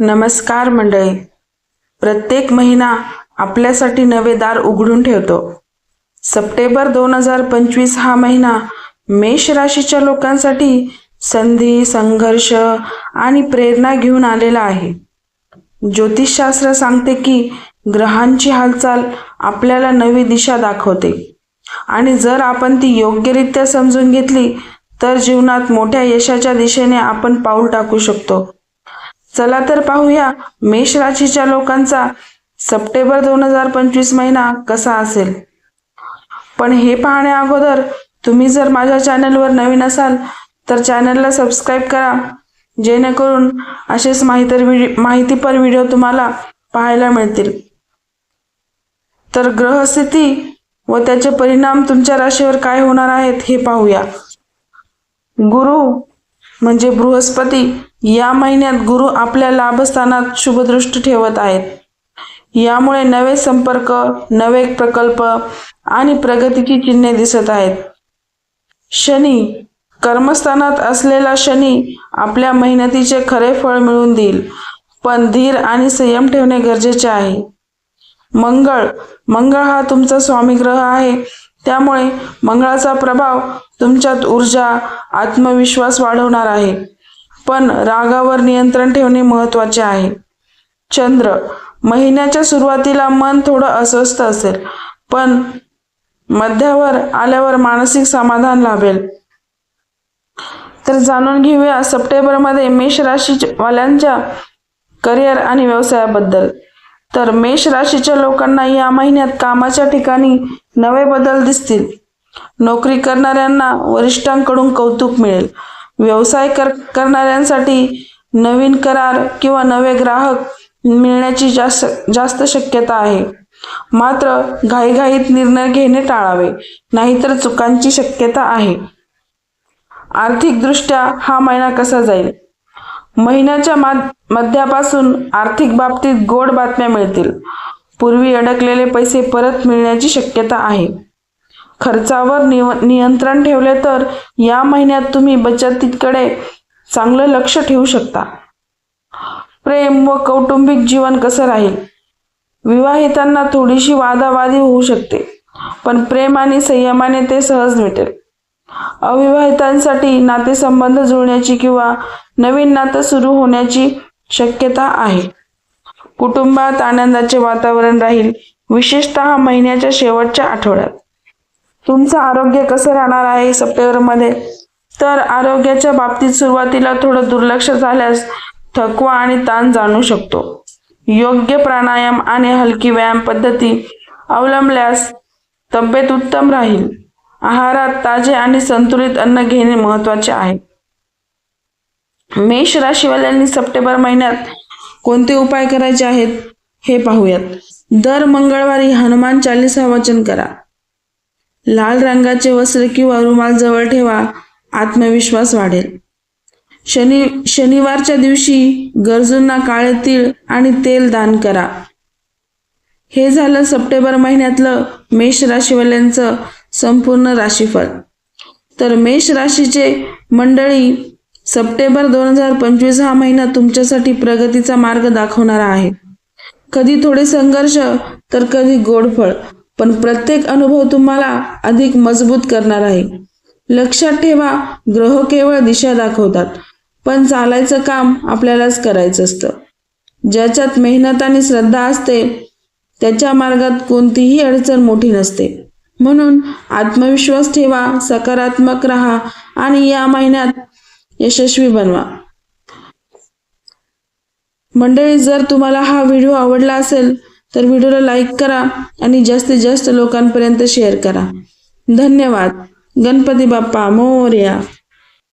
नमस्कार मंडळी. प्रत्येक महिना आपल्यासाठी नवे दार उघडून ठेवतो. सप्टेंबर दोन हजार पंचवीस हा महिना मेष राशीच्या लोकांसाठी संधी संघर्ष आणि प्रेरणा घेऊन आलेला आहे. ज्योतिषशास्त्र सांगते की ग्रहांची हालचाल आपल्याला नवी दिशा दाखवते. आणि जर आपण ती योग्यरित्या समजून घेतली तर जीवनात मोठ्या यशाच्या दिशेने आपण पाऊल टाकू शकतो. चला तर पाहूया मेष राशीच्या लोकांचा सप्टेंबर दोन हजार पंचवीस महिना कसा असेल. पण हे पाहण्या अगोदर तुम्ही जर माझ्या चॅनलवर नवीन असाल तर चॅनलला सबस्क्राईब करा. जेणेकरून असेच माहिती व्हिडिओ माहितीपर व्हिडिओ तुम्हाला पाहायला मिळतील. तर ग्रहस्थिती व त्याचे परिणाम तुमच्या राशीवर काय होणार आहेत हे पाहूया. गुरु म्हणजे बृहस्पती या महिन्यात गुरु आपल्या लाभस्थानात शुभदृष्टी ठेवत आहेत. यामुळे नवे संपर्क नवे प्रकल्प आणि प्रगतीची चिन्हे दिसत आहेत. शनी कर्मस्थानात असलेला शनी आपल्या मेहनतीचे खरे फळ मिळवून देईल पण धीर आणि संयम ठेवणे गरजेचे आहे. मंगळ मंगळ हा तुमचा स्वामी ग्रह आहे. त्यामुळे मंगळाचा प्रभाव तुमच्यात ऊर्जा आत्मविश्वास वाढवणार आहे. पण रागावर नियंत्रण ठेवणे महत्त्वाचे आहे. चंद्र महिन्याच्या सुरुवातीला मन थोडं अस्वस्थ असेल पण मध्यावर आल्यावर मानसिक समाधान लाभेल. तर जाणून घेऊया सप्टेंबरमध्ये मेष राशी वाल्यांच्या करिअर आणि व्यवसायाबद्दल. तर मेष राशीच्या लोकांना या महिन्यात कामाच्या ठिकाणी नवे बदल दिसतील. नोकरी करणाऱ्यांना वरिष्ठांकडून कौतुक मिळेल. व्यवसाय कर करणाऱ्यांसाठी नवीन करार किंवा नवे ग्राहक मिळण्याची जास्त जास्त शक्यता आहे. मात्र घाईघाईत निर्णय घेणे टाळावे नाहीतर चुकांची शक्यता आहे. आर्थिकदृष्ट्या हा महिना कसा जाईल? महिन्याच्या मध्यापासून आर्थिक बाबतीत गोड बातम्या मिळतील. पूर्वी अडकलेले पैसे परत मिळण्याची शक्यता आहे. खर्चावर निव नियंत्रण ठेवले तर या महिन्यात तुम्ही बचतीकडे चांगलं लक्ष ठेवू शकता. प्रेम व कौटुंबिक जीवन कसं राहील? विवाहितांना थोडीशी वादावादी होऊ शकते पण प्रेम आणि संयमाने ते सहज मिटेल. अविवाहितांसाठी नातेसंबंध जुळण्याची किंवा नवीन नातं सुरू होण्याची शक्यता आहे. कुटुंबात आनंदाचे वातावरण राहील विशेषतः महिन्याच्या शेवटच्या आठवड्यात. तुमचं आरोग्य कसं राहणार आहे सप्टेंबरमध्ये? तर आरोग्याच्या बाबतीत सुरुवातीला थोडं दुर्लक्ष झाल्यास थकवा आणि ताण जाणू शकतो. योग्य प्राणायाम आणि हलकी व्यायाम पद्धती अवलंबल्यास तब्येत उत्तम राहील. आहारात ताजे आणि संतुलित अन्न घेणे महत्त्वाचे आहे. मेष राशीवाल्यांनी सप्टेंबर महिन्यात कोणते उपाय करायचे आहेत हे पाहूयात. दर मंगळवारी हनुमान चालीसा वाचन करा. लाल रंगाचे वस्त्र किंवा रुमाल जवळ ठेवा आत्मविश्वास वाढेल. शनि शनिवारच्या दिवशी गरजूंना काळे तीळ आणि तेल दान करा. हे झालं सप्टेंबर महिन्यातलं मेष राशीवाल्यांचं संपूर्ण राशीफल तर मेष राशीचे मंडळी सप्टेंबर दोन हजार पंचवीस हा महिना तुमच्यासाठी प्रगतीचा मार्ग दाखवणारा आहे. कधी थोडे संघर्ष तर कधी गोडफळ पण प्रत्येक अनुभव तुम्हाला अधिक मजबूत करणार आहे. लक्षात ठेवा ग्रह केवळ दिशा दाखवतात पण चालायचं काम आपल्यालाच करायचं असतं. ज्याच्यात मेहनत आणि श्रद्धा असते त्याच्या मार्गात कोणतीही अडचण मोठी नसते. म्हणून आत्मविश्वास ठेवा सकारात्मक राहा आणि या महिन्यात यशस्वी बनवा. मंडळी जर तुम्हाला हा व्हिडिओ आवडला असेल तर व्हिडिओला लाईक करा आणि जास्तीत जास्त लोकांपर्यंत शेअर करा. धन्यवाद. गणपती बाप्पा मोर्या.